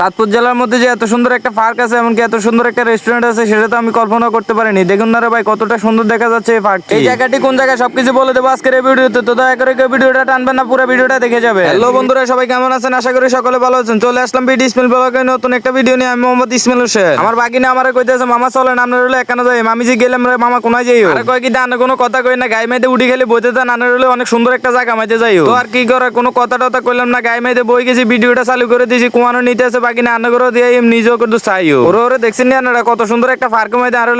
সাতপুর জেলার মধ্যে যে এত সুন্দর একটা পার্ক আছে এমনকি এত সুন্দর একটা রেস্টুরেন্ট আছে সেটা তো আমি কল্পনা করতে পারিনি। দেখুন না রে ভাই কতটা সুন্দর দেখা যাচ্ছে এই পার্ক এই জায়গাটি কোন জায়গায় সবকিছু বলে দেবো আজকের এই ভিডিওতে তো। দয়া করে কেউ ভিডিওটা টানবেন না পুরো ভিডিওটা দেখে যাবে। হ্যালো বন্ধুরা সবাই কেমন আছেন? আশা করি সকলে ভালো আছেন। চলে আসলাম বিডি ইসমাইল ব্লগে নতুন একটা ভিডিও নিয়ে। আমি মোহাম্মদ ইসমাইল হোসেন। আমার বাগিনে আমার কইতেছে মামা চলেন আপনার হলে এখানে যাই। আমি যে গেলাম রে মামা কোনায় যাই আর কয় কি দান কোনো কথা কই না গাই মেয়েতে উঠি খেলে বইতে দেন আনার হলে অনেক সুন্দর একটা জায়গা মাইতে যাই তো আর কি করে কোনো কথা টথা কইলাম না গাই মেয়েতে বই গেছি ভিডিওটা চালু করে দিয়েছি কুয়ানো নিতে আছে না দিয়ে নিজেও কিন্তু দেখছেন না কত সুন্দর একটা পার্ক মধ্যে আরও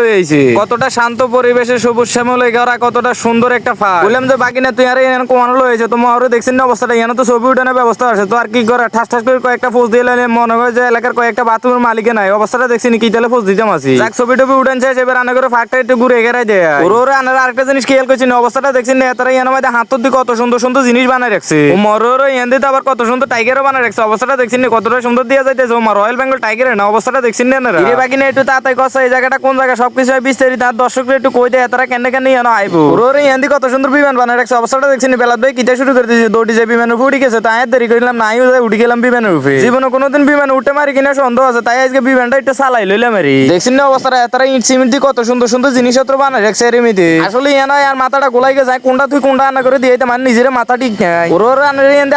কতটা শান্ত পরিবেশে সবুজ শ্যামল এগারা কতটা সুন্দর একটা পার্ক বললাম যে, বাকি না, তুই আরে আইছে। দেখছেন না অবস্থাটা তো ছবি উঠানোর ব্যবস্থা আছে। তো আর কি ঠাস ঠাস করে কয়েকটা দিয়ে লাইলে মনে হয় যে, এলাকার কয়েকটা বাথরুমের মালিকে নাই। অবস্থাটা দেখছেন কি তাহলে পোজ দিতাম আছি। যাক ছবি টবি উঠান চাই এবার আনা করে ফাঁকটা একটু ঘুরে এগেরাই দেয়। ওর ওরে আনার আরেকটা জিনিস খেয়াল করছি না, অবস্থাটা দেখছেন না তারা এখানে মধ্যে হাত দিয়ে কত সুন্দর সুন্দর জিনিস বানায় রাখছে। মরোর দিয়ে আবার কত সুন্দর টাইগারও বানায় রাখছে। অবস্থাটা দেখছেন কতটা সুন্দর দিয়ে যাইতেছে ও রয়্যাল বেঙ্গল টাইগারের না অবস্থাটা দেখছেন না না রে বাকি না একটু তাড়াতাড়ি কথা এই জায়গাটা কোন জায়গা? সবকিছু বিস্তারিত আর দর্শকরা একটু কই দেয় তারা কেন কেন এনে আইবো ওর দিয়ে কত সুন্দর বিমান বানায় রাখছে অবস্থাটা দেখছেন বেলা ভাই কিটা শুরু করে দিয়েছে দৌড়ি যে বিমানের উপরে উঠে গেছে তাই দেরি করিলাম নাই উঠে গেলাম বিমানের উপরে। জীবনে কোনোদিন বিমান উঠে মারি কিনা সন্দেহ আছে তাই আজকে বিমানটা একটু চালাই লইলাম আরি দেখছেন না অবস্থাটা? তারা ইট সিমেন্ট দিয়ে কত সুন্দর সুন্দর জিনিসপত্র বানায় রাখছে এর মধ্যে। আসলে ইয়ানা আর মাথাটা গোলাই গেছে কোনটা তুই কোনটা আনা করে দিয়ে মানে নিজের মাথা ঠিক নাই। ওর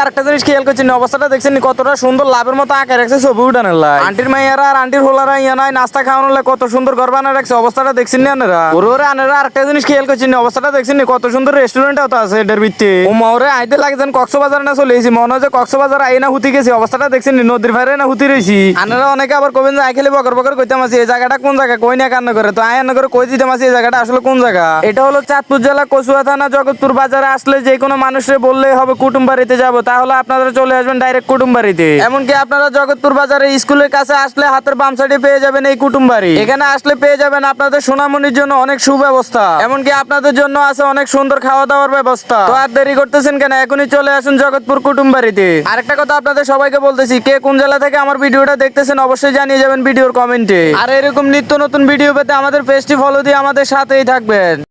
আরেকটা জিনিস খেয়াল করছি না অবস্থাটা দেখছেন কতটা সুন্দর লাভের মতো আঁকা রাখছে ছবি উঠানোর লাই। আন্টির মাইয়ারা আর আন্টির হোলারা ইয়ানায় নাস্তা খাওয়ানোর লাই কত সুন্দর ঘর বানায় রাখছে অবস্থাটা দেখছেন না আনারা ওর ওর আনারা আরেকটা জিনিস খেয়াল করছি না অবস্থাটা দেখছেন নি কত সুন্দর রেস্টুরেন্ট তো আছে এটার ভিত্তি। ও মরে আইতে লাগছেন কক্সবাজার না চলে এসেছি মনে হয় কক্সবাজার আই না হুতি গেছি অবস্থাটা দেখছেন নি নদীর ভারে না হুতি রয়েছি আনারা অনেকে আবার কবেন যে আই খেলে বকর বকর কইতাম আছি এই জায়গাটা কোন জায়গা? কই না কান্না করে? তো আয় আন্না করে কই দিতাম আছি এই জায়গাটা আসলে কোন জায়গা? এটা হলো চাঁদপুর জেলা কচুয়া থানা জগৎপুর বাজারে আসলে যে কোনো মানুষের বললেই হবে কুটুম বাড়িতে যাব তাহলে আপনারা চলে আসবেন ডাইরেক্ট কুটুম বাড়িতে এমনকি আপনারা জগৎপুর বাজারে স্কুলের কাছে আসলে হাতের বাম সাইডে পেয়ে যাবেন এই কুটুম বাড়ি। এখানে আসলে পেয়ে যাবেন আপনাদের সোনামণির জন্য অনেক সুব্যবস্থা। এমনকি আপনাদের জন্য আছে অনেক সুন্দর খাওয়া দাওয়ার ব্যবস্থা। তো আর দেরি করতেছেন কেন? এখনই চলে আসুন জগৎপুর কুটুম বাড়িতে। আরেকটা কথা আপনাদের সবাইকে বলতেছি, কে কোন জেলা থেকে আমার ভিডিওটা দেখতেছেন অবশ্যই জানিয়ে যাবেন ভিডিওর কমেন্টে। আর এরকম নিত্য নতুন ভিডিও পেতে আমাদের পেজটি ফলো দিয়ে আমাদের সাথেই থাকবেন।